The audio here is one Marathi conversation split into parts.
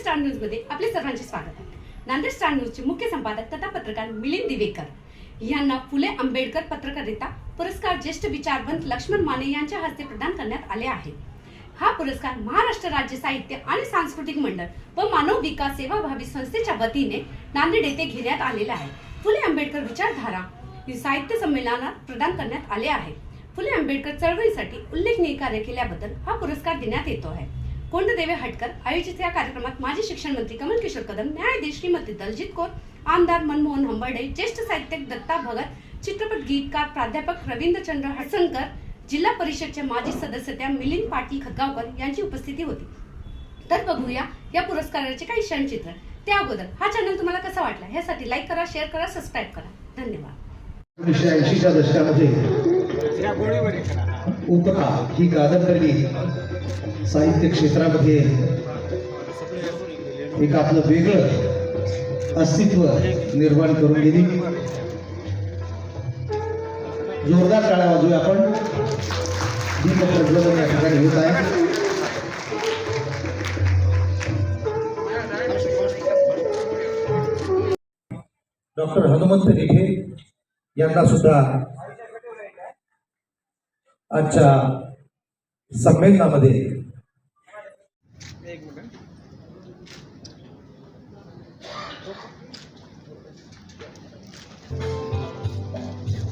स्टार न्यूजमध्ये आपले सर्वांचे स्वागत नांदेड स्टार न्यूजचे मुख्य संपादक तथा पत्रकार मिलिंद दिवेकर यांना फुले आंबेडकर पत्रकारिता पुरस्कार ज्येष्ठ विचारवंत लक्ष्मण माने यांच्या हस्ते प्रदान करण्यात आले आहे. हा पुरस्कार महाराष्ट्र राज्य साहित्य आणि सांस्कृतिक मंडळ व मानव विकास सेवाभावी संस्थेच्या वतीने नांदेड येथे घेण्यात आलेला आहे. फुले आंबेडकर विचारधारा साहित्य संमेलनात प्रदान करण्यात आले आहे. फुले आंबेडकर चळवळीसाठी उल्लेखनीय कार्य केल्याबद्दल हा पुरस्कार देण्यात येतो आहे. कोंडदेवे हटकर आयोजित या कार्यक्रमात माजी शिक्षण मंत्री कमल किशोर कदम न्यायाधीश श्रीमती दलजीत कौर आमदार मनमोहन हंबर्डे ज्येष्ठ साहित्यिक दत्ता भगत चित्रपट गीतकार प्राध्यापक रवींद्रचंद्र हडसनकर जिल्हा परिषदचे माजी सदस्य त्या मिलिंद पाटील खतगावकर यांची उपस्थिती होती. तर बघूया या पुरस्काराचे काही क्षणचित्र. त्या अगोदर हा चॅनल तुम्हाला कसा वाटला यासाठी लाईक करा शेअर करा सबस्क्राईब करा. धन्यवाद. एकोणीसशे ऐंशीच्या दशकामध्ये उपका ही कादंबरी साहित्य क्षेत्रामध्ये एक आपलं वेगळं अस्तित्व निर्माण करून गेली जोरदार टाळ्या वाजूया आपण. दीप प्रज्वलन या ठिकाणी होत आहे. डॉक्टर हनुमंत रेखे यांना सुद्धा आजच्या संमेलनामध्ये.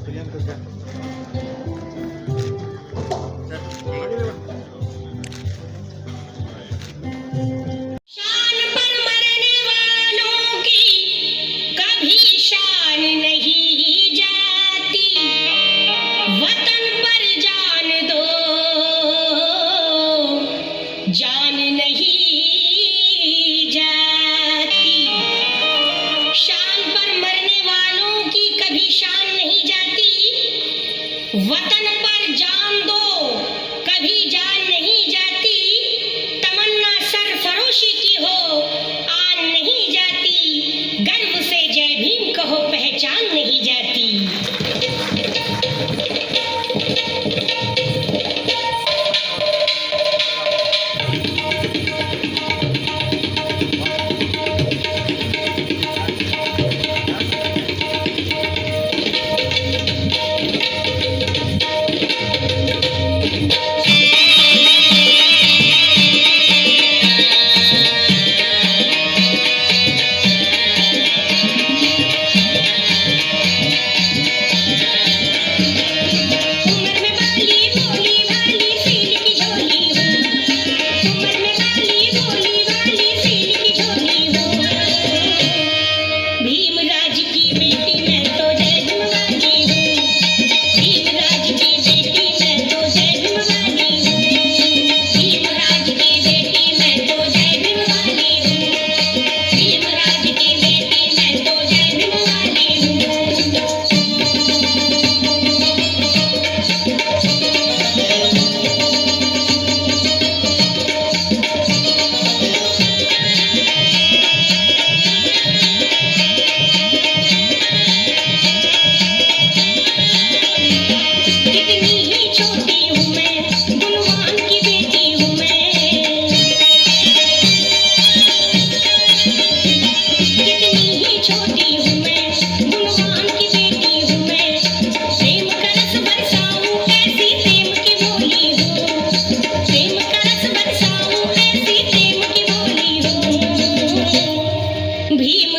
प्रियंका વતન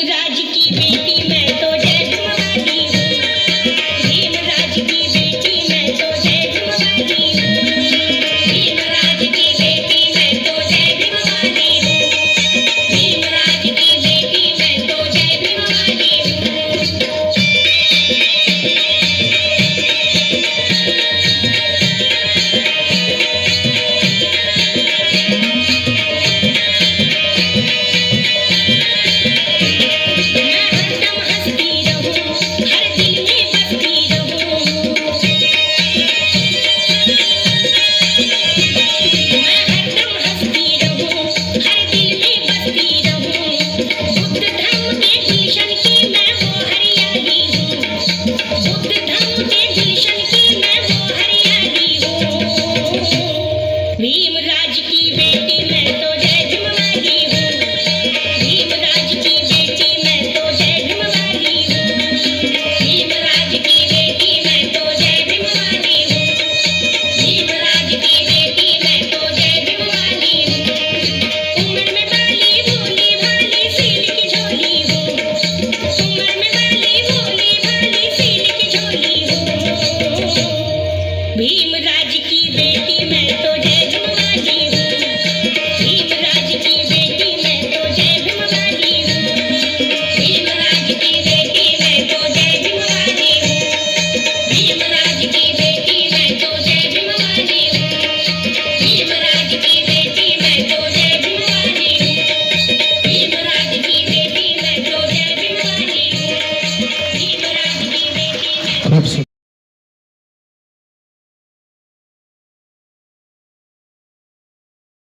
मराठी be